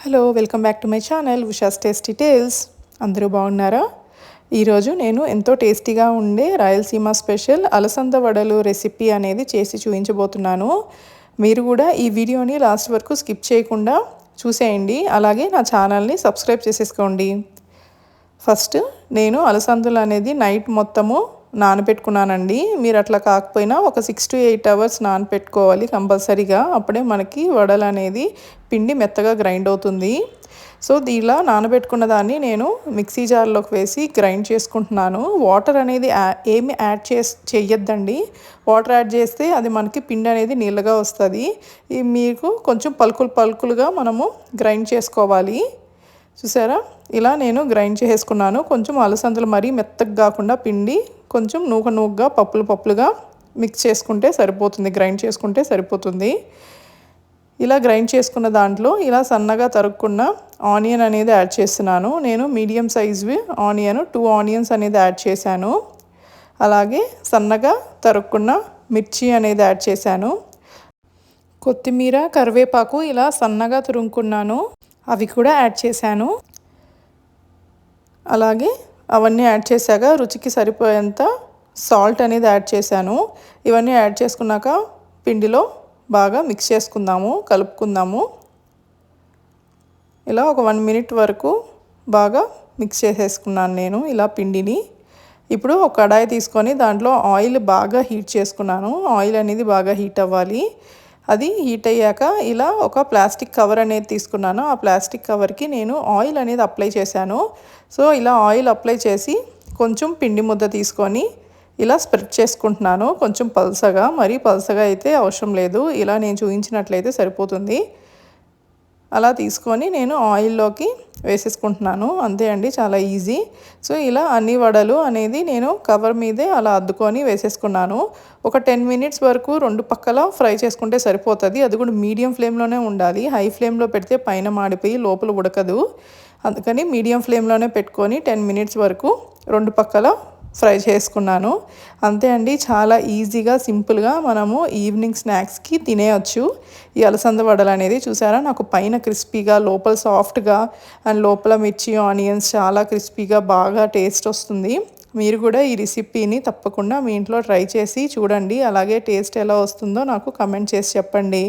Hello welcome back to my channel Usha's tasty tales. అందరూ బాగున్నారా? ఈరోజు నేను ఎంతో టేస్టీగా ఉండే రాయలసీమ స్పెషల్ అలసంద వడలు రెసిపీ అనేది చేసి చూపించబోతున్నాను. మీరు కూడా ఈ వీడియోని లాస్ట్ వరకు స్కిప్ చేయకుండా చూసేయండి. అలాగే నా ఛానల్ని సబ్స్క్రైబ్ చేసేసుకోండి. ఫస్ట్ నేను అలసందలు అనేది నైట్ మొత్తము నానబెట్టుకున్నానండి. మీరు అట్లా కాకపోయినా ఒక సిక్స్ టు ఎయిట్ అవర్స్ నానబెట్టుకోవాలి కంపల్సరీగా. అప్పుడే మనకి వడలు అనేది పిండి మెత్తగా గ్రైండ్ అవుతుంది. సో దీనిలా నానబెట్టుకున్న దాన్ని నేను మిక్సీ జార్లోకి వేసి గ్రైండ్ చేసుకుంటున్నాను. వాటర్ అనేది ఏమి యాడ్ చేసి చెయ్యొద్దండి. వాటర్ యాడ్ చేస్తే అది మనకి పిండి అనేది నీళ్ళగా వస్తుంది. మీకు కొంచెం పలుకులు పలుకులుగా మనము గ్రైండ్ చేసుకోవాలి. చూసారా? ఇలా నేను గ్రైండ్ చేసుకున్నాను కొంచెం అలసందలు మరీ మెత్తగా కాకుండా పిండి కొంచెం నూక నూకగా పప్పులు పప్పులుగా మిక్స్ చేసుకుంటే సరిపోతుంది. గ్రైండ్ చేసుకుంటే సరిపోతుంది. ఇలా గ్రైండ్ చేసుకున్న దాంట్లో ఇలా సన్నగా తరుక్కున్న ఆనియన్ అనేది యాడ్ చేస్తున్నాను. నేను మీడియం సైజ్వి ఆనియన్ టూ ఆనియన్స్ అనేది యాడ్ చేశాను. అలాగే సన్నగా తరుక్కున్న మిర్చి అనేది యాడ్ చేశాను. కొత్తిమీర కరివేపాకు ఇలా సన్నగా తురుముకున్నాను. అవి కూడా యాడ్ చేశాను. అలాగే అవన్నీ యాడ్ చేశాక రుచికి సరిపోయేంత సాల్ట్ అనేది యాడ్ చేశాను. ఇవన్నీ యాడ్ చేసుకున్నాక పిండిలో బాగా మిక్స్ చేసుకుందాము కలుపుకుందాము. ఇలా ఒక వన్ మినిట్ వరకు బాగా మిక్స్ చేసేసుకున్నాను నేను ఇలా పిండిని. ఇప్పుడు ఒక కడాయి తీసుకొని దాంట్లో ఆయిల్ బాగా హీట్ చేసుకున్నాను. ఆయిల్ అనేది బాగా హీట్ అవ్వాలి. అది హీట్ అయ్యాక ఇలా ఒక ప్లాస్టిక్ కవర్ అనేది తీసుకున్నాను. ఆ ప్లాస్టిక్ కవర్కి నేను ఆయిల్ అనేది అప్లై చేశాను. సో ఇలా ఆయిల్ అప్లై చేసి కొంచెం పిండి ముద్ద తీసుకొని ఇలా స్ప్రెడ్ చేసుకుంటున్నాను. కొంచెం పల్సగా మరీ పల్సగా అయితే అవసరం లేదు. ఇలా నేను చూపించినట్లయితే సరిపోతుంది. అలా తీసుకొని నేను ఆయిల్లోకి వేసేసుకుంటున్నాను. అంతే అండి చాలా ఈజీ. సో ఇలా అన్ని వడలు అనేది నేను కవర్ మీదే అలా అద్దుకొని వేసేసుకున్నాను. ఒక టెన్ మినిట్స్ వరకు రెండు పక్కల ఫ్రై చేసుకుంటే సరిపోతుంది. అది కూడా మీడియం ఫ్లేమ్లోనే ఉండాలి. హై ఫ్లేమ్లో పెడితే పైన మాడిపోయి లోపల ఉడకదు. అందుకని మీడియం ఫ్లేమ్లోనే పెట్టుకొని టెన్ మినిట్స్ వరకు రెండు పక్కల ఫ్రై చేసుకున్నాను. అంతే అండి చాలా ఈజీగా సింపుల్గా మనము ఈవినింగ్ స్నాక్స్కి తినేయచ్చు. ఈ అలసంద వడలు అనేది చూసారా? నాకు పైన క్రిస్పీగా లోపల సాఫ్ట్గా అండ్ లోపల మిర్చి ఆనియన్స్ చాలా క్రిస్పీగా బాగా టేస్ట్ వస్తుంది. మీరు కూడా ఈ రెసిపీని తప్పకుండా మీ ఇంట్లో ట్రై చేసి చూడండి. అలాగే టేస్ట్ ఎలా వస్తుందో నాకు కమెంట్ చేసి చెప్పండి.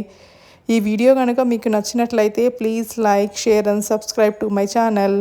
ఈ వీడియో కనుక మీకు నచ్చినట్లయితే please like share and subscribe to my channel.